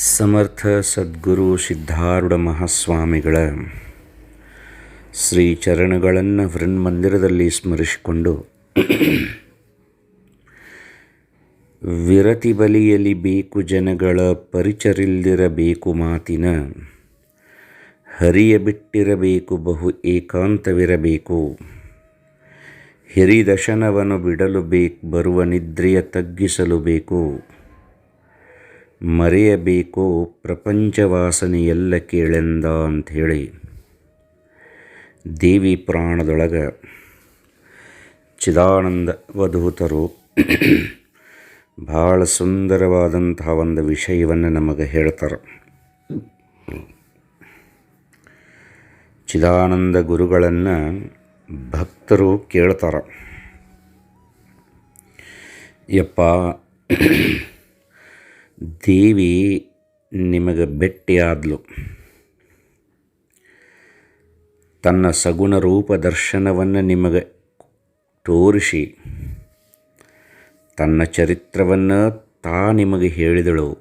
ಸಮರ್ಥ ಸದ್ಗುರು ಸಿದ್ಧಾರೂಢ ಮಹಾಸ್ವಾಮಿಗಳ ಶ್ರೀ ಚರಣಗಳನ್ನು ವೃನ್ಮಂದಿರದಲ್ಲಿ ಸ್ಮರಿಸಿಕೊಂಡು ವಿರತಿ ಬಲಿಯಲಿ ಬೇಕು ಜನಗಳ ಪರಿಚರಿಲ್ದಿರಬೇಕು ಮಾತಿನ ಹರಿಯ ಬಿಟ್ಟಿರಬೇಕು ಬಹು ಏಕಾಂತವಿರಬೇಕು. ಹಿರಿದಶನವನ್ನು ಬಿಡಲು ಬೇಕು, ಬರುವ ನಿದ್ರೆಯ ತಗ್ಗಿಸಲು ಬೇಕು. ಮರೆಯಬೇಕು, ಪ್ರಪಂಚವಾಸನೆ ಎಲ್ಲ ಕೇಳೆಂದ ಅಂಥೇಳಿ. ದೇವಿ ಪ್ರಾಣದೊಳಗೆ ಚಿದಾನಂದ ವಧೂತರು ಭಾಳ ಸುಂದರವಾದಂತಹ ಒಂದು ವಿಷಯವನ್ನು ನಮಗೆ ಹೇಳ್ತಾರೆ. ಚಿದಾನಂದ ಗುರುಗಳನ್ನು ಭಕ್ತರು ಕೇಳ್ತಾರ. ಯಪ್ಪ ದೇವಿ ನಿಮಗೆ ಭೆಟ್ಟಿಯಾದ್ಲು ತನ್ನ ಸಗುಣ ರೂಪ ದರ್ಶನವನ್ನು ನಿಮಗೆ ತೋರಿಸಿ, ತನ್ನ ಚರಿತ್ರವನ್ನು ತಾ ನಿಮಗೆ ಹೇಳಿದಳು.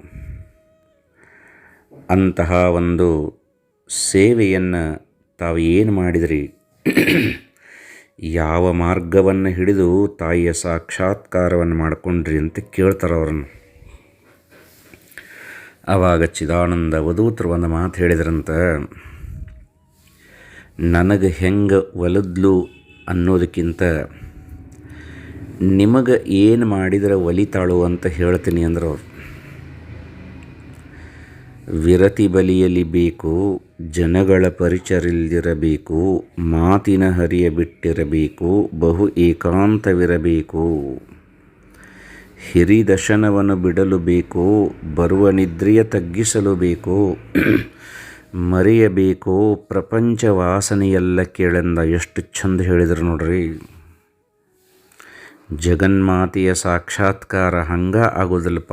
ಅಂತಹ ಒಂದು ಸೇವೆಯನ್ನು ತಾವು ಏನು ಮಾಡಿದ್ರಿ? ಯಾವ ಮಾರ್ಗವನ್ನು ಹಿಡಿದು ತಾಯಿಯ ಸಾಕ್ಷಾತ್ಕಾರವನ್ನು ಮಾಡಿಕೊಂಡ್ರಿ ಅಂತ ಕೇಳ್ತಾರೆ ಅವ್ರನ್ನು. ಆವಾಗ ಚಿದಾನಂದ ವಧೂತ್ರ ಒಂದು ಮಾತು ಹೇಳಿದ್ರಂತ, ನನಗೆ ಹೆಂಗೆ ಒಲದ್ಲು ಅನ್ನೋದಕ್ಕಿಂತ ನಿಮಗೆ ಏನು ಮಾಡಿದರೆ ಒಲಿತಾಳು ಅಂತ ಹೇಳ್ತೀನಿ ಅಂದ್ರೆ ಅವ್ರು. ವಿರತಿ ಬಲಿಯಲಿ ಬೇಕು, ಜನಗಳ ಪರಿಚರಿಲ್ದಿರಬೇಕು, ಮಾತಿನ ಹರಿಯ ಬಿಟ್ಟಿರಬೇಕು ಬಹು ಏಕಾಂತವಿರಬೇಕು. ಹಿರಿದಶನವನ್ನು ಬಿಡಲು ಬೇಕು, ಬರುವ ನಿದ್ರೆಯ ತಗ್ಗಿಸಲು ಬೇಕು, ಮರೆಯಬೇಕು, ಪ್ರಪಂಚ ವಾಸನೆಯೆಲ್ಲ ಕೇಳೆಂದ ಎಷ್ಟು ಚಂದ ಹೇಳಿದ್ರು ನೋಡ್ರಿ. ಜಗನ್ಮಾತೆಯ ಸಾಕ್ಷಾತ್ಕಾರ ಹಂಗ ಆಗೋದಲ್ಪ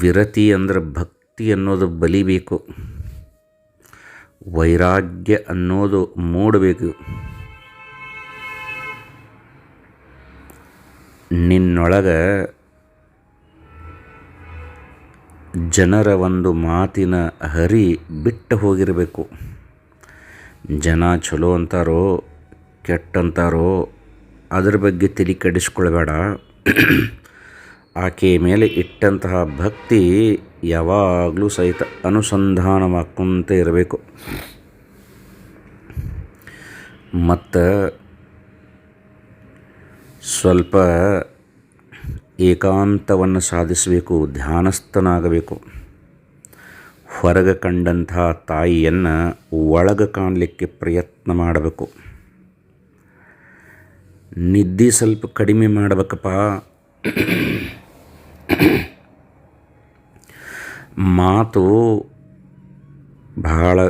ವಿರತಿ ಅಂದ್ರೆ ಭಕ್ತಿ ಅನ್ನೋದು ಬಲಿಬೇಕು ವೈರಾಗ್ಯ ಅನ್ನೋದು ಮೂಡಬೇಕು. ನಿನ್ನೊಳಗೆ ಜನರ ಒಂದು ಮಾತಿನ ಹರಿ ಬಿಟ್ಟು ಹೋಗಿರಬೇಕು. ಜನ ಚಲೋ ಅಂತಾರೋ ಕೆಟ್ಟಂತಾರೋ ಅದ್ರ ಬಗ್ಗೆ ತಲೆ ಕೆಡಿಸ್ಕೊಳ್ಬೇಡ. ಆಕೆಯ ಮೇಲೆ ಇಟ್ಟಂತಹ ಭಕ್ತಿ ಯಾವಾಗಲೂ ಸಹಿತ ಅನುಸಂಧಾನವಾಗ್ಕೊಂತ ಇರಬೇಕು. ಮತ್ತು ಸ್ವಲ್ಪ ಏಕಾಂತವನ್ನು ಸಾಧಿಸಬೇಕು, ಧ್ಯಾನಸ್ಥನಾಗಬೇಕು. ಹೊರಗೆ ಕಂಡಂತಹ ತಾಯಿಯನ್ನು ಒಳಗೆ ಕಾಣಲಿಕ್ಕೆ ಪ್ರಯತ್ನ ಮಾಡಬೇಕು. ನಿದ್ದೆ ಸ್ವಲ್ಪ ಕಡಿಮೆ ಮಾಡಬೇಕಪ್ಪ. ಮಾತು ಬಹಳ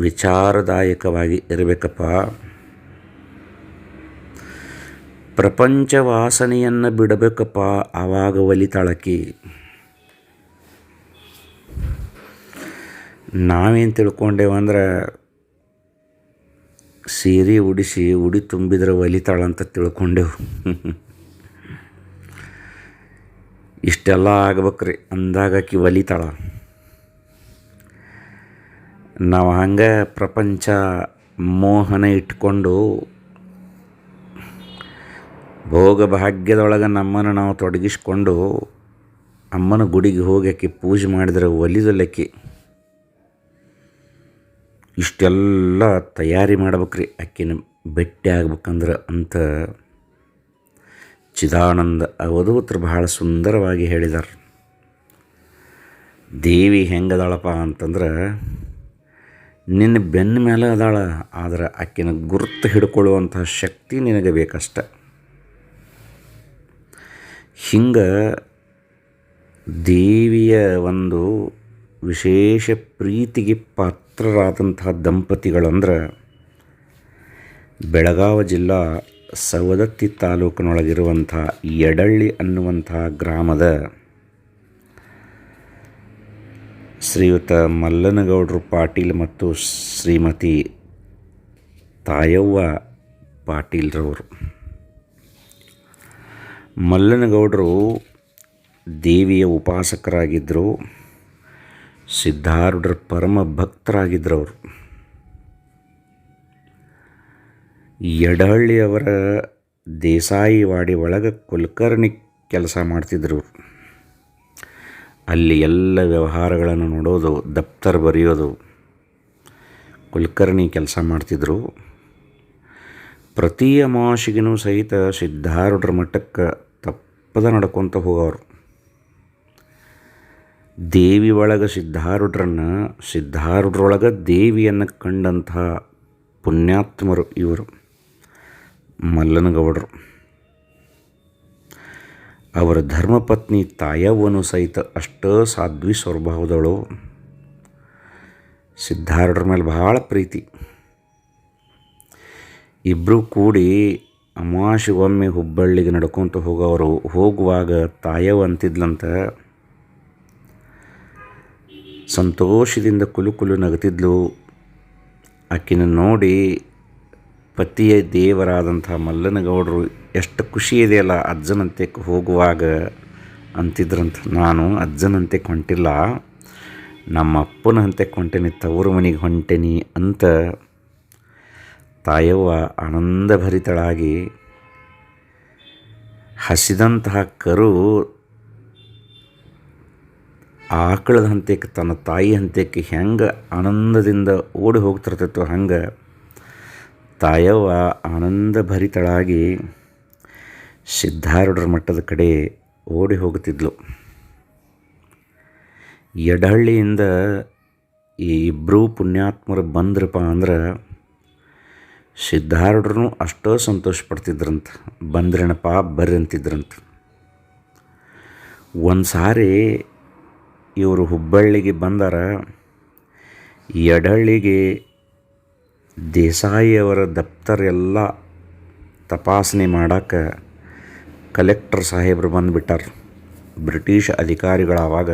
ವಿಚಾರದಾಯಕವಾಗಿ ಇರಬೇಕಪ್ಪ. ಪ್ರಪಂಚ ವಾಸನೆಯನ್ನು ಬಿಡಬೇಕಪ್ಪ ಆವಾಗ ಒಲಿತಾಳಕಿ ನಾವೇನು ತಿಳ್ಕೊಂಡೇವಂದ್ರೆ ಸೀರೆ ಉಡಿಸಿ ಉಡಿ ತುಂಬಿದ್ರೆ ಒಲಿತಾಳಂತ ತಿಳ್ಕೊಂಡೆವು. ಇಷ್ಟೆಲ್ಲ ಆಗ್ಬೇಕ್ರಿ ಅಂದಾಗ ಆಕಿ ಒಲಿತಾಳ ನಾವು ಹಂಗೆ ಪ್ರಪಂಚ ಮೋಹನ ಇಟ್ಕೊಂಡು ಭೋಗ ಭಾಗ್ಯದೊಳಗೆ ನಮ್ಮನ್ನು ನಾವು ತೊಡಗಿಸ್ಕೊಂಡು ಅಮ್ಮನ ಗುಡಿಗೆ ಹೋಗಕ್ಕೆ ಪೂಜೆ ಮಾಡಿದರೆ ಒಲಿದಲ್ಲಕ್ಕಿ. ಇಷ್ಟೆಲ್ಲ ತಯಾರಿ ಮಾಡ್ಬೇಕ್ರಿ ಆಕಿನ ಭೇಟಿ ಆಗ್ಬೇಕಂದ್ರೆ ಅಂತ ಚಿದಾನಂದ ಅವಧೂತರು ಬಹಳ ಸುಂದರವಾಗಿ ಹೇಳಿದ್ದಾರೆ ದೇವಿ ಹೆಂಗದಾಳಪ್ಪ ಅಂತಂದ್ರೆ ನಿನ್ನ ಬೆನ್ನ ಮೇಲೆ ಅದಾಳ, ಆದರೆ ಆಕಿನ ಗುರುತು ಹಿಡ್ಕೊಳ್ಳುವಂತಹ ಶಕ್ತಿ ನಿನಗೆ ಬೇಕಷ್ಟ. ಹಿಂಗೆ ದೇವಿಯ ಒಂದು ವಿಶೇಷ ಪ್ರೀತಿಗೆ ಪಾತ್ರರಾದಂತಹ ದಂಪತಿಗಳಂದ್ರೆ ಬೆಳಗಾವಿ ಜಿಲ್ಲಾ ಸವದತ್ತಿ ತಾಲೂಕಿನೊಳಗಿರುವಂಥ ಎಡಳ್ಳಿ ಅನ್ನುವಂಥ ಗ್ರಾಮದ ಶ್ರೀಯುತ ಮಲ್ಲನಗೌಡರು ಪಾಟೀಲ್ ಮತ್ತು ಶ್ರೀಮತಿ ತಾಯವ್ವ ಪಾಟೀಲ್ರವರು. ಮಲ್ಲನಗೌಡರು ದೇವಿಯ ಉಪಾಸಕರಾಗಿದ್ದರು ಸಿದ್ಧಾರೂಢರ ಪರಮ ಭಕ್ತರಾಗಿದ್ದರು ಅವರು ಯಡಹಳ್ಳಿಯವರ ದೇಸಾಯಿವಾಡಿ ಒಳಗೆ ಕುಲಕರ್ಣಿ ಕೆಲಸ ಮಾಡ್ತಿದ್ರು ಅವ್ರು. ಅಲ್ಲಿ ಎಲ್ಲ ವ್ಯವಹಾರಗಳನ್ನು ನೋಡೋದು, ದಪ್ತರ್ ಬರೆಯೋದು, ಕುಲಕರ್ಣಿ ಕೆಲಸ ಮಾಡ್ತಿದ್ರು ಪ್ರತಿ ಅಮಾವಾಸಿಗೂ ಸಹಿತ ಸಿದ್ಧಾರೂಢರ ಮಠಕ್ಕೆ ತಪ್ಪದ ನಡ್ಕೊತ ಹೋಗೋರು. ದೇವಿ ಒಳಗೆ ಸಿದ್ಧಾರೂಢರನ್ನು, ಸಿದ್ಧಾರೂಢರೊಳಗೆ ದೇವಿಯನ್ನು ಕಂಡಂತಹ ಪುಣ್ಯಾತ್ಮರು ಇವರು ಮಲ್ಲನಗೌಡರು. ಅವರ ಧರ್ಮಪತ್ನಿ ತಾಯವ್ವನು ಸಹಿತ ಅಷ್ಟ ಸಾಧ್ವಿ ಸ್ವಭಾವದಳು ಸಿದ್ಧಾರೂಢರ ಮೇಲೆ ಭಾಳ ಪ್ರೀತಿ. ಇಬ್ಬರೂ ಕೂಡಿ ಅಮಾವಾಸ್ಯೆಗೊಮ್ಮೆ ಹುಬ್ಬಳ್ಳಿಗೆ ನಡ್ಕೊತ ಹೋಗೋರು ಹೋಗುವಾಗ ತಾಯವ್ವ ಅಂತಿದ್ಲಂತ ಸಂತೋಷದಿಂದ ಕುಲು ಕುಲು ನಗತಿದ್ಲು. ಆಕಿನ ನೋಡಿ ಪತಿಯ ದೇವರಾದಂಥ ಮಲ್ಲನಗೌಡರು ಎಷ್ಟು ಖುಷಿ ಇದೆಯಲ್ಲ ಅಜ್ಜನಂತೆ ಹೋಗುವಾಗ ಅಂತಿದ್ರಂತ. ನಾನು ಅಜ್ಜನಂತೆ ಹೊಂಟಿಲ್ಲ ನಮ್ಮ ಅಪ್ಪನ ಹಂತೆಕ್ಕೆ ಹೊಂಟೇನಿ ತವರು ಮನೆಗೆ ಹೊಂಟೆನಿ ಅಂತ ತಾಯವ್ವ ಆನಂದಭರಿತಳಾಗಿ ಹಸಿದಂತಹ ಕರು ಆಕಳದ ಹಂತಕ್ಕೆ, ತನ್ನ ತಾಯಿ ಹಂತಕ್ಕೆ ಹೆಂಗೆ ಆನಂದದಿಂದ ಓಡಿ ಹೋಗ್ತಿರ್ತೈತೋ ಹಂಗೆ ತಾಯವ್ವ ಆನಂದಭರಿತಳಾಗಿ ಸಿದ್ಧಾರೂಢರ ಮಟ್ಟದ ಕಡೆ ಓಡಿ ಹೋಗುತ್ತಿದ್ಲು. ಎಡಹಳ್ಳಿಯಿಂದ ಈ ಇಬ್ಬರೂ ಪುಣ್ಯಾತ್ಮರು ಬಂದ್ರಪ್ಪ ಅಂದ್ರೆ ಸಿದ್ಧಾರೂಢರು ಅಷ್ಟೋ ಸಂತೋಷ ಪಡ್ತಿದ್ರಂತ ಬಂದ್ರೇನಪ್ಪ ಬರ್ರಿ ಅಂತಿದ್ರಂತ. ಒಂದು ಸಾರಿ ಇವರು ಹುಬ್ಬಳ್ಳಿಗೆ ಬಂದಾರ ಎಡಹಳ್ಳಿಗೆ ದೇಸಾಯಿಯವರ ದಪ್ತರ ಎಲ್ಲ ತಪಾಸಣೆ ಮಾಡೋಕ್ಕೆ ಕಲೆಕ್ಟರ್ ಸಾಹೇಬರು ಬಂದುಬಿಟ್ಟಾರ. ಬ್ರಿಟಿಷ್ ಅಧಿಕಾರಿಗಳು ಆವಾಗ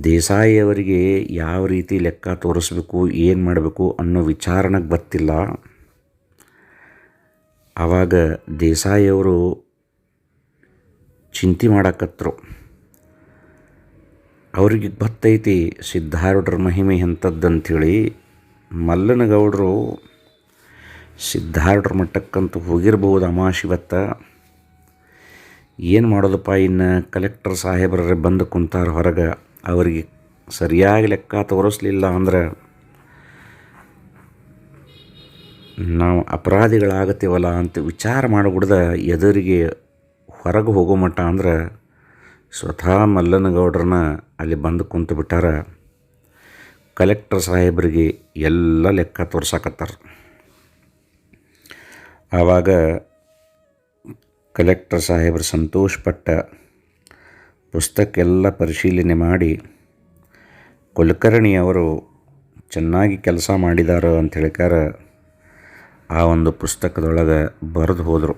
ದೇಸಾಯಿಯವರಿಗೆ ಯಾವ ರೀತಿ ಲೆಕ್ಕ ತೋರಿಸ್ಬೇಕು, ಏನು ಮಾಡಬೇಕು ಅನ್ನೋ ವಿಚಾರಣೆಗೆ ಬರ್ತಿಲ್ಲ. ಆವಾಗ ದೇಸಾಯಿಯವರು ಚಿಂತೆ ಮಾಡಕತ್ತರು ಅವ್ರಿಗೆ ಬತ್ತೈತಿ ಸಿದ್ಧಾರೂಢರ ಮಹಿಮೆ ಎಂಥದ್ದಂಥೇಳಿ. ಮಲ್ಲನಗೌಡರು ಸಿದ್ಧಾರೂಢರ ಮಟ್ಟಕ್ಕಂತೂ ಹೋಗಿರ್ಬೋದು ಅಮಾಶಿವತ್ತ ಏನು ಮಾಡೋದಪ್ಪ ಇನ್ನು? ಕಲೆಕ್ಟರ್ ಸಾಹೇಬ್ರೇ ಬಂದು ಕುಂತಾರ ಹೊರಗೆ. ಅವರಿಗೆ ಸರಿಯಾಗಿ ಲೆಕ್ಕ ತೋರಿಸ್ಲಿಲ್ಲ ಅಂದ್ರೆ ನಾವು ಅಪರಾಧಿಗಳಾಗತ್ತೀವಲ್ಲ ಅಂತ ವಿಚಾರ ಮಾಡಿಬಿಡ್ದ ಎದುರಿಗೆ ಹೊರಗೆ ಹೋಗೋ ಮಟ್ಟ ಅಂದ್ರೆ ಸ್ವತಃ ಮಲ್ಲನಗೌಡ್ರನ್ನ ಅಲ್ಲಿ ಬಂದು ಕುಂತು ಬಿಟ್ಟಾರ. ಕಲೆಕ್ಟರ್ ಸಾಹೇಬರಿಗೆ ಎಲ್ಲ ಲೆಕ್ಕ ತೋರ್ಸಕತ್ತಾರ. ಆವಾಗ ಕಲೆಕ್ಟರ್ ಸಾಹೇಬರು ಸಂತೋಷಪಟ್ಟ ಪುಸ್ತಕ ಎಲ್ಲ ಪರಿಶೀಲನೆ ಮಾಡಿ ಕುಲಕರ್ಣಿಯವರು ಚೆನ್ನಾಗಿ ಕೆಲಸ ಮಾಡಿದಾರ ಅಂತ ಹೇಳಿಕಾರ ಆ ಒಂದು ಪುಸ್ತಕದೊಳಗೆ ಬರೆದು ಹೋದರು.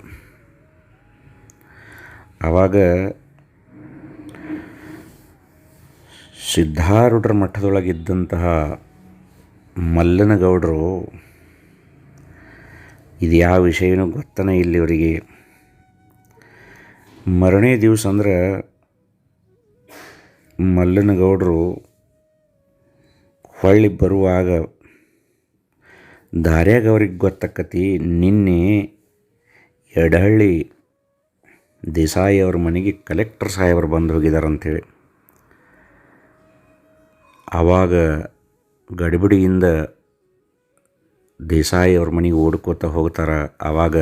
ಆವಾಗ ಸಿದ್ಧಾರೂಢರ ಮಠದೊಳಗಿದ್ದಂತಹ ಮಲ್ಲನಗೌಡರು, ಇದು ಯಾವ ವಿಷಯನೂ ಗೊತ್ತನೇ ಇಲ್ಲಿವರಿಗೆ. ಮರನೇ ದಿವಸ ಅಂದ್ರೆ ಮಲ್ಲನಗೌಡರು ಹೊಳ್ಳಿ ಬರುವಾಗ ದಾರ್ಯಾಗ ಅವ್ರಿಗೆ ಗೊತ್ತಕ್ಕತಿ ನಿನ್ನೆ ಎಡಹಳ್ಳಿ ದೇಸಾಯಿ ಅವ್ರ ಮನೆಗೆ ಕಲೆಕ್ಟರ್ ಸಾಹೇಬರು ಬಂದು ಹೋಗಿದ್ದಾರೆ ಅಂಥೇಳಿ ಆವಾಗ ಗಡಿಬಿಡಿಯಿಂದ ದೇಸಾಯಿ ಅವ್ರ ಮನೆಗೆ ಓಡ್ಕೋತ ಹೋಗ್ತಾರ. ಆವಾಗ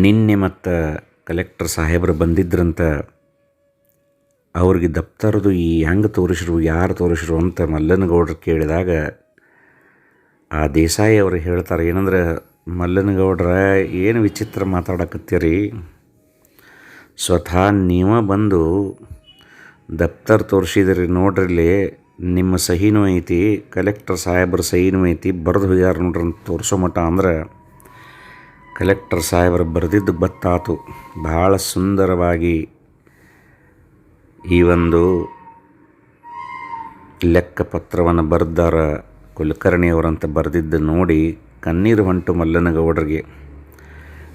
ನಿನ್ನೆ ಮತ್ತು ಕಲೆಕ್ಟರ್ ಸಾಹೇಬರು ಬಂದಿದ್ರಂತ ಅವ್ರಿಗೆ ದಪ್ತರದು ಈ ಹೆಂಗೆ ತೋರಿಸ್ರು, ಯಾರು ತೋರಿಸ್ರು ಅಂತ ಮಲ್ಲನಗೌಡರು ಕೇಳಿದಾಗ ಆ ದೇಸಾಯಿ ಅವರು ಹೇಳ್ತಾರೆ, ಏನಂದ್ರೆ, ಮಲ್ಲನಗೌಡ್ರ, ಏನು ವಿಚಿತ್ರ ಮಾತಾಡಕತ್ತೀರಿ? ಸ್ವತಃ ನೀವ ಬಂದು ದಪ್ತರ್ ತೋರಿಸಿದ್ರಿ ನೋಡ್ರಿಲ್ಲಿ ನಿಮ್ಮ ಸಹಿನೂ ಐತಿ, ಕಲೆಕ್ಟರ್ ಸಾಹೇಬ್ರ ಸಹಿನೂ ಐತಿ, ಬರೆದು ಹೋಗ್ಯಾರ ನೋಡ್ರಿ ಅಂತ ತೋರಿಸೋ ಮಟ್ಟ ಅಂದ್ರೆ, ಕಲೆಕ್ಟರ್ ಸಾಹೇಬ್ರ ಬರೆದಿದ್ದು ಬತ್ತಾತು, ಭಾಳ ಸುಂದರವಾಗಿ ಈ ಒಂದು ಲೆಕ್ಕಪತ್ರವನ್ನು ಬರೆದಾರ ಕುಲಕರ್ಣಿಯವರಂತ ಬರೆದಿದ್ದು ನೋಡಿ ಕಣ್ಣೀರು ಹೊಂಟು ಮಲ್ಲನಗೌಡರಿಗೆ.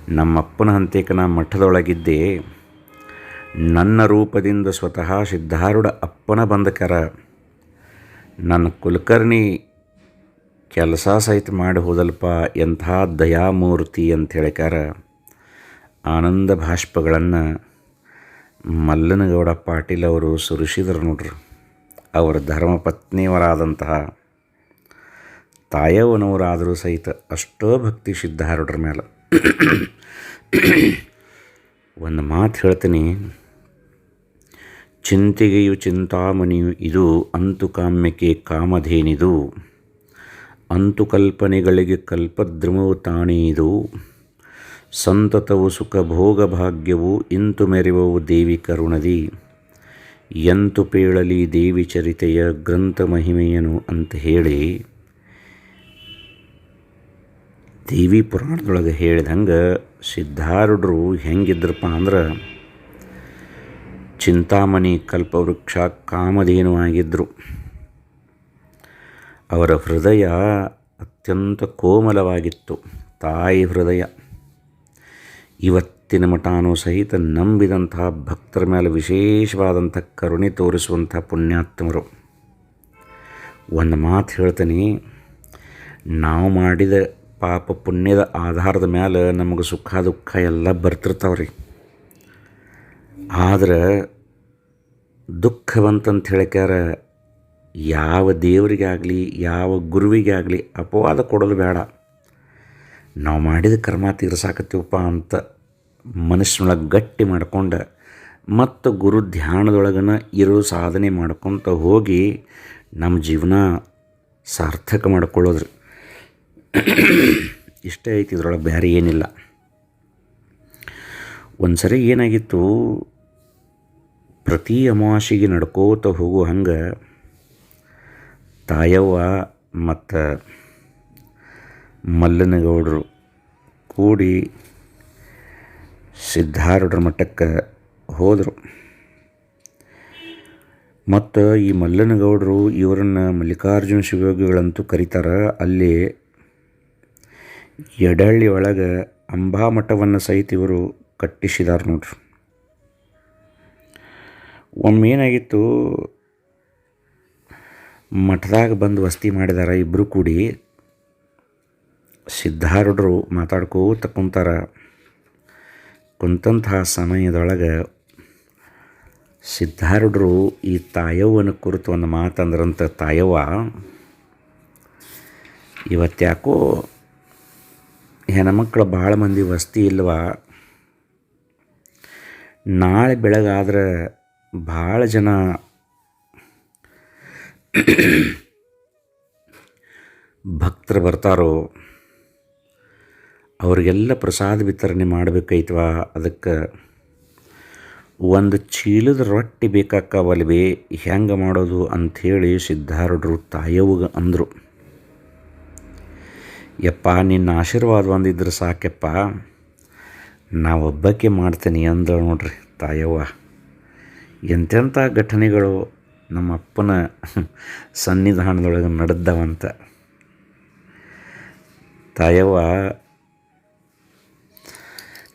ನಮ್ಮಪ್ಪನ ಹಂತೇಕ ನಾ ಮಠದೊಳಗಿದ್ದೆ ನನ್ನ ರೂಪದಿಂದ ಸ್ವತಃ ಸಿದ್ಧಾರೂಢ ಅಪ್ಪನ ಬಂದಕರ ನನ್ನ ಕುಲಕರ್ಣಿ ಕೆಲಸ ಸಹಿತ ಮಾಡಿ ಹೋದಲ್ಪ ಎಂಥ ದಯಾಮೂರ್ತಿ ಅಂತ ಹೇಳಿಕಾರ ಆನಂದ ಭಾಷ್ಪಗಳನ್ನು ಮಲ್ಲನಗೌಡ ಪಾಟೀಲ್ ಅವರು ಸುರಿಸಿದ್ರು ನೋಡ್ರಿ. ಅವರ ಧರ್ಮಪತ್ನಿಯವರಾದಂತಹ ತಾಯವನವರಾದರೂ ಸಹಿತ ಅಷ್ಟೋ ಭಕ್ತಿ ಸಿದ್ಧಾರೂಢರ ಮೇಲೆ ಒಂದು ಮಾತು ಹೇಳ್ತೀನಿ. ಚಿಂತೆಗೆಯು ಚಿಂತಾಮಣಿಯು ಇದು ಅಂತುಕಾಮ್ಯಕ್ಕೆ ಕಾಮಧೇನಿದು. ಅಂತು ಕಲ್ಪನೆಗಳಿಗೆ ಕಲ್ಪದ್ರಮವು ಸಂತತವು ಸುಖ ಭೋಗ ಭಾಗ್ಯವು ಇಂತು ಮೆರೆವವು ದೇವಿ ಕರುಣದಿ. ಎಂತು ಪೇಳಲಿ ದೇವಿ ಚರಿತೆಯ ಗ್ರಂಥ ಮಹಿಮೆಯನು ಅಂತ ಹೇಳಿ ದೇವಿ ಪುರಾಣದೊಳಗೆ ಹೇಳಿದಂಗೆ ಸಿದ್ಧಾರೂಢರು ಹೆಂಗಿದ್ರಪ್ಪ ಅಂದ್ರೆ ಚಿಂತಾಮಣಿ ಕಲ್ಪವೃಕ್ಷ ಕಾಮಧೇನು ಆಗಿದ್ದರು ಅವರ ಹೃದಯ ಅತ್ಯಂತ ಕೋಮಲವಾಗಿತ್ತು. ತಾಯಿ ಹೃದಯ. ಇವತ್ತಿನ ಮಠಾನೂ ಸಹಿತ ನಂಬಿದಂತಹ ಭಕ್ತರ ಮೇಲೆ ವಿಶೇಷವಾದಂಥ ಕರುಣೆ ತೋರಿಸುವಂಥ ಪುಣ್ಯಾತ್ಮರು. ಒಂದು ಮಾತು ಹೇಳ್ತೀನಿ, ನಾವು ಮಾಡಿದ ಪಾಪ ಪುಣ್ಯದ ಆಧಾರದ ಮೇಲೆ ನಮಗೆ ಸುಖ ದುಃಖ ಎಲ್ಲ ಬರ್ತಿರ್ತಾವೆ ರೀ ಆದ್ರೆ ದುಃಖ ಬಂತಂತ ಯಾವ ದೇವರಿಗಾಗಲಿ, ಯಾವ ಗುರುವಿಗೆ ಆಗಲಿ ಅಪವಾದ ಕೊಡೋದು ಬೇಡ. ನಾವು ಮಾಡಿದ ಕರ್ಮ ತೀರ್ಸಾಕತ್ತೀವಪ್ಪ ಅಂತ ಮನಸ್ಸಿನೊಳಗೆ ಗಟ್ಟಿ ಮಾಡ್ಕೊಂಡು ಮತ್ತು ಗುರು ಧ್ಯಾನದೊಳಗನ ಇರೋ ಸಾಧನೆ ಮಾಡ್ಕೊತ ಹೋಗಿ ನಮ್ಮ ಜೀವನ ಸಾರ್ಥಕ ಮಾಡ್ಕೊಳ್ಳೋದ್ರಿ. ಇಷ್ಟೇ ಐತಿ ಇದ್ರೊಳಗೆ ಬೇರೆ ಏನಿಲ್ಲ. ಒಂದು ಸರಿ ಏನಾಗಿತ್ತು, ಪ್ರತಿ ಅಮಾವಾಸಿಗೆ ನಡ್ಕೋತ ಹೋಗೋ ಹಂಗೆ ತಾಯವ್ವ ಮತ್ತು ಮಲ್ಲನಗೌಡರು ಕೂಡಿ ಸಿದ್ಧಾರೂಢರ ಮಠಕ್ಕೆ ಹೋದರು. ಮತ್ತು ಈ ಮಲ್ಲನಗೌಡರು ಇವರನ್ನು ಮಲ್ಲಿಕಾರ್ಜುನ ಶಿವಯೋಗಿಗಳಂತೂ ಕರೀತಾರೆ. ಅಲ್ಲಿ ಎಡಹಳ್ಳಿ ಒಳಗೆ ಅಂಬಾ ಮಠವನ್ನು ಸಹಿತ ಇವರು ಕಟ್ಟಿಸಿದಾರೆ ನೋಡ್ರಿ. ಒಮ್ಮೆ ಏನಾಗಿತ್ತು, ಮಠದಾಗ ಬಂದು ವಸ್ತಿ ಮಾಡಿದಾರೆ ಇಬ್ಬರು ಕೂಡಿ. ಸಿದ್ಧಾರೂಢರು ಮಾತಾಡ್ಕೋತ ಕುಂತಾರ. ಕುಂತಹ ಸಮಯದೊಳಗೆ ಸಿದ್ಧಾರೂಢರು ಈ ತಾಯವ್ವನ ಕುರಿತು ಒಂದು ಮಾತಂದ್ರಂತ ತಾಯವ್ವ ಇವತ್ತ್ಯಾಕೋ ಹೆಣ್ಮಕ್ಳು ಭಾಳ ಮಂದಿ ವಸ್ತಿ ಇಲ್ವ? ನಾಳೆ ಬೆಳಗಾದ್ರೆ ಭಾಳ ಜನ ಭಕ್ತರು ಬರ್ತಾರೋ? ಅವರಿಗೆಲ್ಲ ಪ್ರಸಾದ ವಿತರಣೆ ಮಾಡಬೇಕೈತವ ಅದಕ್ಕೆ ಒಂದು ಚೀಲದ ರೊಟ್ಟಿ ಬೇಕಾಕವಲ್ವಿ ಹೆಂಗೆ ಮಾಡೋದು ಅಂಥೇಳಿ ಸಿದ್ಧಾರೂಢರು ತಾಯವ್ಗೆ ಅಂದರು. ಯಪ್ಪ, ನಿನ್ನ ಆಶೀರ್ವಾದ ಒಂದಿದ್ರೆ ಸಾಕಪ್ಪ. ನಾ ಒಬ್ಬಕ್ಕೆ ಮಾಡ್ತೀನಿ ಅಂದಳು ನೋಡ್ರಿ ತಾಯವ್ವ. ಎಂತೆಂಥ ಘಟನೆಗಳು ನಮ್ಮ ಅಪ್ಪನ ಸನ್ನಿಧಾನದೊಳಗೆ ನಡೆದವಂತ. ತಾಯವ್ವ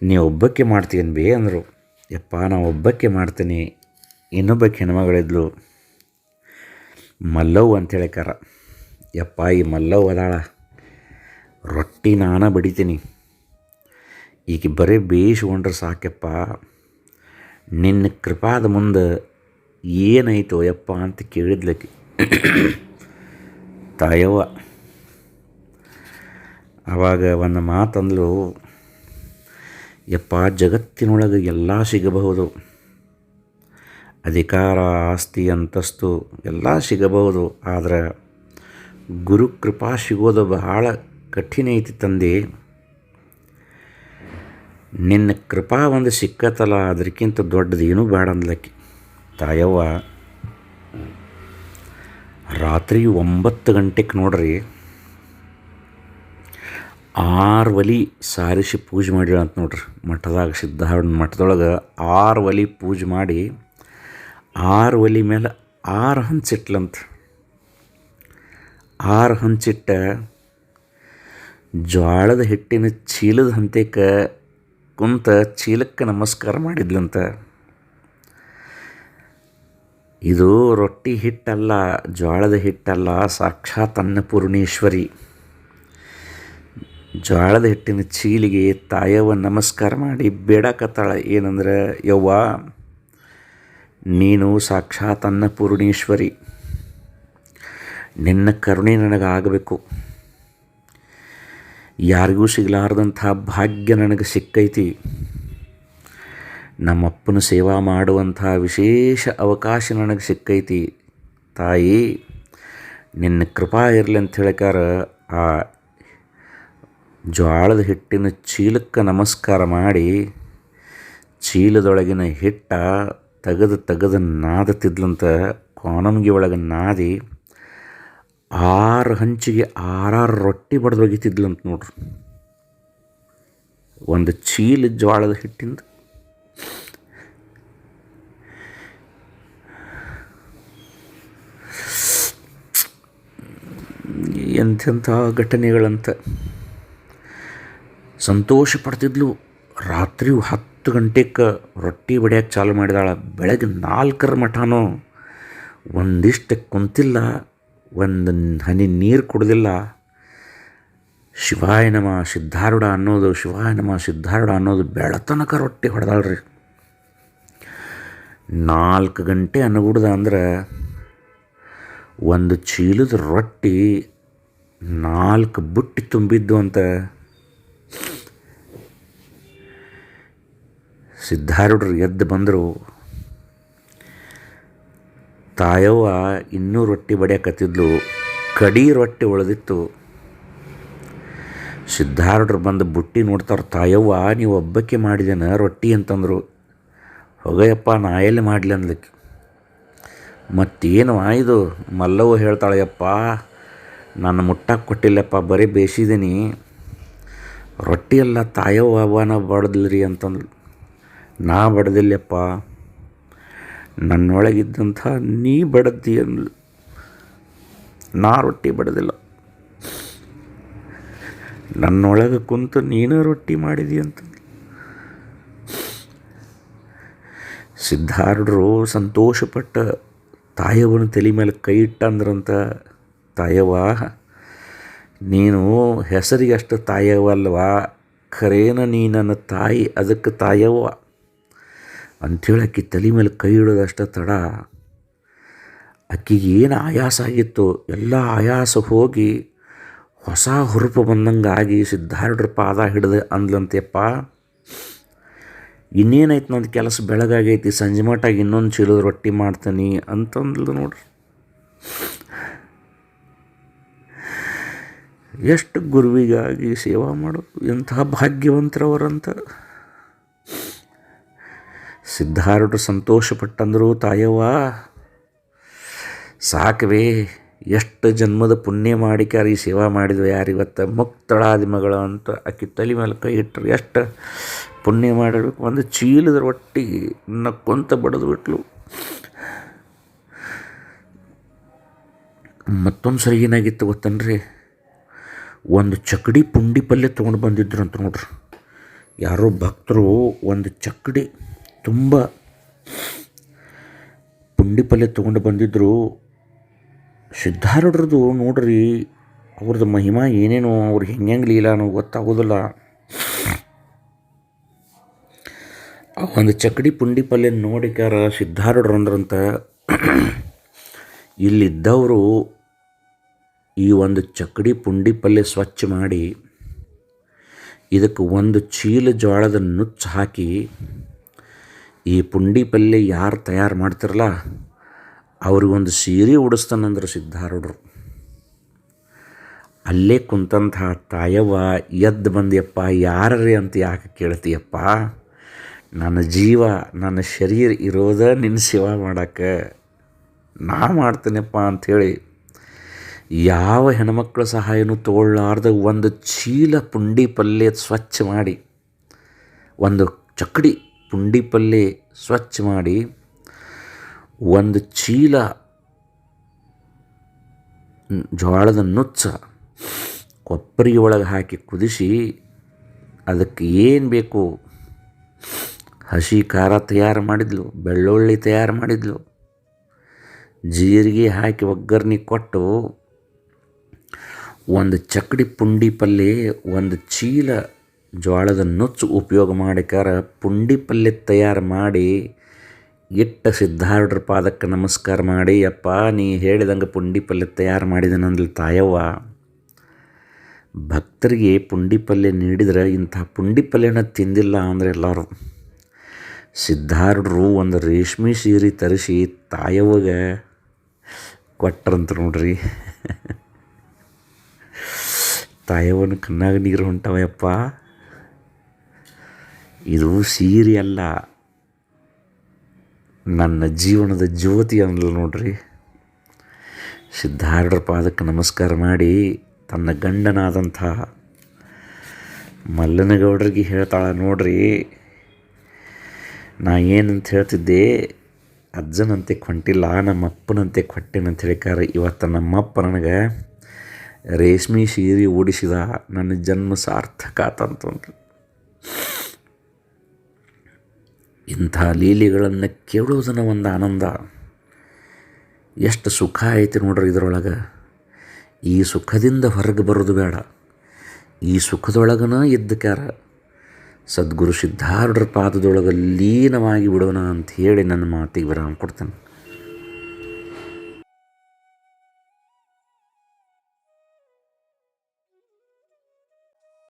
ನೀ ಒಬ್ಬಕ್ಕೆ ಮಾಡ್ತೀನಿ ಬೇ ಅಂದರು. ಯಪ್ಪ, ನಾ ಒಬ್ಬಕ್ಕೆ ಮಾಡ್ತೀನಿ. ಇನ್ನೊಬ್ಬಕ್ಕೆ ಹೆಣ್ಮಗಳಿದ್ಲು ಮಲ್ಲವ್ ಅಂತ ಕರ ಯಪ್ಪ, ಈ ಮಲ್ಲವ್ ಅದಾಳ. ರೊಟ್ಟಿ ನಾನ ಬಡಿತೀನಿ. ಈಗ ಬರೀ ಬೇಯಿಸ್ಕೊಂಡ್ರೆ ಸಾಕ್ಯಪ್ಪ ನಿನ್ನ ಕೃಪಾದ ಮುಂದೆ ಏನಾಯಿತು ಯಪ್ಪ ಅಂತ ಕೇಳಿದ್ಲಕ್ಕೆ ತಾಯವ್ವ. ಆವಾಗ ಒಂದು ಮಾತಂದ್ಲು ಯಪ್ಪ, ಜಗತ್ತಿನೊಳಗೆ ಎಲ್ಲ ಸಿಗಬಹುದು. ಅಧಿಕಾರ, ಆಸ್ತಿ, ಅಂತಸ್ತು ಎಲ್ಲ ಸಿಗಬಹುದು. ಆದರೆ ಗುರುಕೃಪಾ ಸಿಗೋದು ಬಹಳ ಕಠಿಣ ಐತಿ ತಂದೆ. ನಿನ್ನ ಕೃಪಾ ಒಂದು ಸಿಕ್ಕತ್ತಲ್ಲ ಅದಕ್ಕಿಂತ ದೊಡ್ಡದು ಏನೂ ಬೇಡ ಅಂದ್ಲಕ್ಕೆ. ತಾಯವ್ವ, ರಾತ್ರಿ ಒಂಬತ್ತು ಗಂಟೆಗೆ ನೋಡ್ರಿ ಆರು ಒಲಿ ಸಾರಿಸಿ ಪೂಜೆ ಮಾಡಿರ ಅಂತ ನೋಡ್ರಿ, ಮಠದಾಗ ಸಿದ್ಧಾರಣ ಮಠದೊಳಗೆ ಆರು ಒಲಿ ಪೂಜೆ ಮಾಡಿ, ಆರು ಒಲಿ ಮೇಲೆ ಆರು ಹಂಚಿಟ್ಲಂತ ಆರು ಹಂಚಿಟ್ಟ ಜ್ವಾಳದ ಹಿಟ್ಟಿನ ಚೀಲದ ಹಂತಕ್ಕೆ ಕುಂತ ಚೀಲಕ್ಕೆ ನಮಸ್ಕಾರ ಮಾಡಿದ್ಲಂತ. ಇದು ರೊಟ್ಟಿ ಹಿಟ್ಟಲ್ಲ, ಜ್ವಾಳದ ಹಿಟ್ಟಲ್ಲ, ಸಾಕ್ಷಾತ್ ಅನ್ನಪೂರ್ಣೇಶ್ವರಿ. ಜೋಳದ ಹಿಟ್ಟಿನ ಚೀಲಿಗೆ ತಾಯವ್ವ ನಮಸ್ಕಾರ ಮಾಡಿ ಬೇಡಕತ್ತಾಳ ಏನಂದ್ರೆ, ಯವ್ವ, ನೀನು ಸಾಕ್ಷಾತ್ ಅನ್ನಪೂರ್ಣೇಶ್ವರಿ. ನಿನ್ನ ಕರುಣೆ ನನಗಾಗಬೇಕು. ಯಾರಿಗೂ ಸಿಗಲಾರ್ದಂಥ ಭಾಗ್ಯ ನನಗೆ ಸಿಕ್ಕೈತಿ. ನಮ್ಮಪ್ಪನ ಸೇವಾ ಮಾಡುವಂಥ ವಿಶೇಷ ಅವಕಾಶ ನನಗೆ ಸಿಕ್ಕೈತಿ. ತಾಯಿ, ನಿನ್ನ ಕೃಪಾ ಇರಲಿ ಅಂತ ಹೇಳಿಕಾರ ಆ ಜ್ವಾಳದ ಹಿಟ್ಟಿನ ಚೀಲಕ್ಕೆ ನಮಸ್ಕಾರ ಮಾಡಿ ಚೀಲದೊಳಗಿನ ಹಿಟ್ಟ ತೆಗೆದು ತೆಗೆದು ನಾದತಿದ್ಲಂತ ಕೋಣಂಗಿ ಒಳಗೆ ನಾದಿ ಆರು ಹಂಚಿಗೆ ಆರಾರು ರೊಟ್ಟಿ ಬಡ್ದು ಒಗಿತಿದ್ಲಂತ ನೋಡ್ರಿ. ಒಂದು ಚೀಲ ಜ್ವಾಳದ ಹಿಟ್ಟಿಂದ ಎಂಥೆಂಥ ಘಟನೆಗಳಂತ ಸಂತೋಷ ಪಡ್ತಿದ್ಲು ರಾತ್ರಿ ಹತ್ತು ಗಂಟೆಗೆ ರೊಟ್ಟಿ ಬಡಿಯಕ್ಕೆ ಚಾಲು ಮಾಡಿದಾಳೆ. ಬೆಳಗ್ಗೆ ನಾಲ್ಕರ ಮಠನೂ. ಒಂದಿಷ್ಟು ಕುಂತಿಲ್ಲ. ಒಂದು ಹನಿ ನೀರು ಕುಡ್ದಿಲ್ಲ. ಶಿವಾಯ ನಮ ಸಿದ್ಧಾರೂಢ ಅನ್ನೋದು, ಶಿವಾಯ ನಮ ಸಿದ್ಧಾರೂಢ ಅನ್ನೋದು ಬೆಳತನಕ ರೊಟ್ಟಿ ಹೊಡೆದಾಳ್ರಿ. ನಾಲ್ಕು ಗಂಟೆ ಅನುಗುಡ್ದ ಅಂದ್ರೆ ಒಂದು ಚೀಲದ ರೊಟ್ಟಿ ನಾಲ್ಕು ಬುಟ್ಟಿ ತುಂಬಿದ್ದು ಅಂತ ಸಿದ್ಧಾರೂಢರು ಎದ್ದು ಬಂದರು. ತಾಯವ್ವ ಇನ್ನೂ ರೊಟ್ಟಿ ಬಡಿಯಕತ್ತಿದ್ಲು. ಕಡಿ ರೊಟ್ಟಿ ಉಳಿದಿತ್ತು. ಸಿದ್ಧಾರೂಢರು ಬಂದು ಬುಟ್ಟಿ ನೋಡ್ತಾರೆ ತಾಯವ್ವ, ನೀವು ಒಬ್ಬಕ್ಕೆ ಮಾಡಿದೇನ ರೊಟ್ಟಿ? ಅಂತಂದರು. ಹೋಗಯ್ಯಪ್ಪ, ನಾ ಎಲ್ಲಿ ಮಾಡಲಿ? ಅಂದ್ಲಿಕ್ಕೆ. ಮತ್ತೇನು ಆಯ್ದು ಮಲ್ಲವ್ವ ಹೇಳ್ತಾಳೆಯಪ್ಪ ನನ್ನ ಮುಟ್ಟಕ್ಕೆ ಕೊಟ್ಟಿಲ್ಲಪ್ಪ, ಬರೀ ಬೇಯಿಸಿದ್ದೀನಿ ರೊಟ್ಟಿ ಎಲ್ಲ ತಾಯವ್ವ ಅವನ ರೀ ಅಂತಂದ್ಲು. ನಾ ಬಡದಿಲ್ಲಪ್ಪ. ನನ್ನೊಳಗಿದ್ದಂಥ ನೀ ಬಡದ್ದಿ ಅಂದ್ಲು. ನಾ ರೊಟ್ಟಿ ಬಡದಿಲ್ಲ. ನನ್ನೊಳಗೆ ಕುಂತು ನೀನು ರೊಟ್ಟಿ ಮಾಡಿದಿ ಅಂತ. ಸಿದ್ಧಾರ್ಢರು ಸಂತೋಷಪಟ್ಟ ತಾಯವ್ವನ ತಲೆ ಮೇಲೆ ಕೈ ಇಟ್ಟಂದ್ರಂತ ತಾಯವ್ವ, ನೀನು ಹೆಸರಿಗೆ ಅಷ್ಟು ತಾಯವ್ವ ಅಲ್ವಾ? ಖರೇನ ನೀ ನನ್ನ ತಾಯಿ, ಅದಕ್ಕೆ ತಾಯವ್ವ. ಅಂಥೇಳಿ ಆಕಿ ತಲೆ ಮೇಲೆ ಕೈ ಇಡೋದಷ್ಟ ತಡ. ಆಕಿಗೆ ಏನು ಆಯಾಸ ಆಗಿತ್ತು ಎಲ್ಲ ಆಯಾಸ ಹೋಗಿ ಹೊಸ ಹುರುಪು ಬಂದಂಗೆ ಆಗಿ ಸಿದ್ಧಾರೂಢರ ಪಾದ ಹಿಡಿದು ಅಂದ್ಲಂತೆಯಪ್ಪ ಇನ್ನೇನೈತೆ ನಂದು ಕೆಲಸ ಬೆಳಗಾಗೈತಿ, ಸಂಜೆ ಮಟ್ಟಾಗಿ ಇನ್ನೊಂದು ಚೀಲದ ರೊಟ್ಟಿ ಮಾಡ್ತೀನಿ ಅಂತಂದ್ಲು ನೋಡ್ರಿ. ಎಷ್ಟು ಗುರುವಿಗಾಗಿ ಸೇವಾ ಮಾಡೋದು ಎಂತಹ ಭಾಗ್ಯವಂತರವರಂತ. ಸಿದ್ಧಾರೂಢರು ಸಂತೋಷಪಟ್ಟಂದರೂ ತಾಯವ್ವ. ಸಾಕವೇ, ಎಷ್ಟು ಜನ್ಮದ ಪುಣ್ಯ ಮಾಡಿಕಾರಿ ಸೇವಾ ಮಾಡಿದ್ವಿ ಯಾರಿವತ್ತು? ಮುಕ್ತಳಾದಿ ಮಗಳು ಅಂತ ಆಕಿ ತಲೆ ಮೇಲೆ ಕೈ ಇಟ್ಟರು. ಎಷ್ಟು ಪುಣ್ಯ ಮಾಡಬೇಕು ಒಂದು ಚೀಲದ ರೊಟ್ಟಿ ನಕ್ಕೊಂತ ಬಡಿದು ಬಿಟ್ಲು. ಮತ್ತೊಂದು ಸರಿ ಏನಾಗಿತ್ತು ಗೊತ್ತನ್ರಿ? ಒಂದು ಚಕ್ಕಡಿ ಪುಂಡಿ ಪಲ್ಯ ತೊಗೊಂಡು ಬಂದಿದ್ರು ಅಂತ ನೋಡ್ರಿ. ಯಾರೋ ಭಕ್ತರು ಒಂದು ಚಕ್ಕಡಿ ತುಂಬ ಪುಂಡಿ ಪಲ್ಯ ತೊಗೊಂಡು ಬಂದಿದ್ದರು ಸಿದ್ಧಾರೂಢರದು ನೋಡ್ರಿ, ಅವ್ರದ್ದು ಮಹಿಮಾ ಏನೇನು, ಅವ್ರು ಹೆಂಗೆ ಹೆಂಗೆ ಅನ್ನೋ ಗೊತ್ತಾಗೋದಿಲ್ಲ. ಆ ಒಂದು ಚಕ್ಕಡಿ ಪುಂಡಿ ಪಲ್ಯ ನೋಡಿಕಾರ ಸಿದ್ಧಾರೂಢರು ಅಂದ್ರಂತ. ಇಲ್ಲಿದ್ದವರು ಈ ಒಂದು ಚಕ್ಕಡಿ ಪುಂಡಿ ಪಲ್ಯ ಸ್ವಚ್ಛ ಮಾಡಿ, ಇದಕ್ಕೆ ಒಂದು ಚೀಲ ಜೋಳದ ನುಚ್ಚು ಹಾಕಿ ಈ ಪುಂಡಿ ಪಲ್ಯ ಯಾರು ತಯಾರು ಮಾಡ್ತಿರಲ್ಲ ಅವ್ರಿಗೊಂದು ಸೀರೆ ಉಡಿಸ್ತಾನಂದ್ರೆ ಸಿದ್ಧಾರೂಢರು. ಅಲ್ಲೇ ಕುಂತಂಥ ತಾಯವ್ವ ಎದ್ದು ಬಂದಿಯಪ್ಪ ಯಾರೇ ಅಂತ ಯಾಕೆ ಕೇಳ್ತೀಯಪ್ಪ? ನನ್ನ ಜೀವ, ನನ್ನ ಶರೀರ ಇರೋದ ನಿನ್ನ ಸೇವಾ ಮಾಡೋಕ್ಕೆ. ನಾ ಮಾಡ್ತೇನೆಪ್ಪ ಅಂಥೇಳಿ ಯಾವ ಹೆಣ್ಮಕ್ಳ ಸಹಾಯನೂ ತೊಗೊಳ್ಳಾರ್ದ ಒಂದು ಚೀಲ ಪುಂಡಿ ಪಲ್ಯ ಸ್ವಚ್ಛ ಮಾಡಿ, ಒಂದು ಚಕ್ಕಡಿ ಪುಂಡಿ ಪಲ್ಲೆ ಸ್ವಚ್ಛ ಮಾಡಿ ಒಂದು ಚೀಲ ಜೋಳದ ನುಚ್ಚ ಕೊಬ್ಬರಿ ಒಳಗೆ ಹಾಕಿ ಕುದಿಸಿ ಅದಕ್ಕೆ ಏನು ಬೇಕು? ಹಸಿ ಖಾರ ತಯಾರು ಮಾಡಿದ್ಲು, ಬೆಳ್ಳುಳ್ಳಿ ತಯಾರು ಮಾಡಿದ್ಲು. ಜೀರಿಗೆ ಹಾಕಿ ಒಗ್ಗರಣೆ ಕೊಟ್ಟು ಒಂದು ಚಕ್ಕಡಿ ಪುಂಡಿ ಪಲ್ಯ ಒಂದು ಚೀಲ ಜೋಳದ ನುಚ್ಚು ಉಪಯೋಗ ಮಾಡಿಕಾರ ಪುಂಡಿ ಪಲ್ಯ ತಯಾರು ಮಾಡಿ ಇಟ್ಟ ಸಿದ್ಧಾರೂಢರ ಪಾದಕ್ಕೆ ನಮಸ್ಕಾರ ಮಾಡಿ, ಅಪ್ಪ, ನೀ ಹೇಳಿದಂಗೆ ಪುಂಡಿ ಪಲ್ಯ ತಯಾರು ಮಾಡಿದನಂದ್ಲಿ ತಾಯವ್ವ. ಭಕ್ತರಿಗೆ ಪುಂಡಿ ಪಲ್ಯ ನೀಡಿದ್ರೆ ಇಂಥ ಪುಂಡಿ ಪಲ್ಯನ ತಿಂದಿಲ್ಲ ಅಂದರೆ ಎಲ್ಲರೂ. ಸಿದ್ಧಾರೂಢರು ಒಂದು ರೇಷ್ಮೆ ಸೀರೆ ತರಿಸಿ ತಾಯವ್ವಗೆ ಕೊಟ್ರಂತ ನೋಡ್ರಿ. ತಾಯವ್ವನ ಕಣ್ಣಾಗ ನೀರು ಹೊಂಟವಯಪ್ಪ. ಇದು ಸೀರೆ ಅಲ್ಲ ನನ್ನ ಜೀವನದ ಜ್ಯೋತಿ ಅನ್ನಲು ನೋಡ್ರಿ. ಸಿದ್ಧಾರ್ಢರ ಪಾದಕ್ಕೆ ನಮಸ್ಕಾರ ಮಾಡಿ ತನ್ನ ಗಂಡನಾದಂಥ ಮಲ್ಲನಗೌಡರಿಗೆ ಹೇಳ್ತಾಳೆ ನೋಡ್ರಿ. ನಾ ಏನಂತ ಹೇಳ್ತಿದ್ದೆ, ಅಜ್ಜನಂತೆ ಕೊಂಟಿಲ್ಲ ನಮ್ಮ ಅಪ್ಪನಂತೆ ಕೊಟ್ಟೆನಂತ ಹೇಳಿಕಾರ ಇವತ್ತು ನಮ್ಮಪ್ಪ ನನಗೆ ರೇಷ್ಮೆ ಸೀರೆ ಓಡಿಸಿದ ನನ್ನ ಜನ್ಮ ಸಾರ್ಥಕ ಆತಂತಂದ್ರು ಇಂಥ ಲೀಲೆಗಳನ್ನು ಕೇಳೋದನ್ನ ಒಂದು ಆನಂದ. ಎಷ್ಟು ಸುಖ ಐತಿ ನೋಡ್ರಿ ಇದರೊಳಗೆ. ಈ ಸುಖದಿಂದ ಹೊರಗೆ ಬರೋದು ಬೇಡ. ಈ ಸುಖದೊಳಗನ ಇದ್ದಕ್ಕಾರ ಸದ್ಗುರು ಸಿದ್ಧಾರ್ಢರ ಪಾದದೊಳಗೆ ಲೀನವಾಗಿ ಬಿಡೋಣ ಅಂತ ಹೇಳಿ ನನ್ನ ಮಾತಿಗೆ ವಿರಾಮ ಕೊಡ್ತೇನೆ.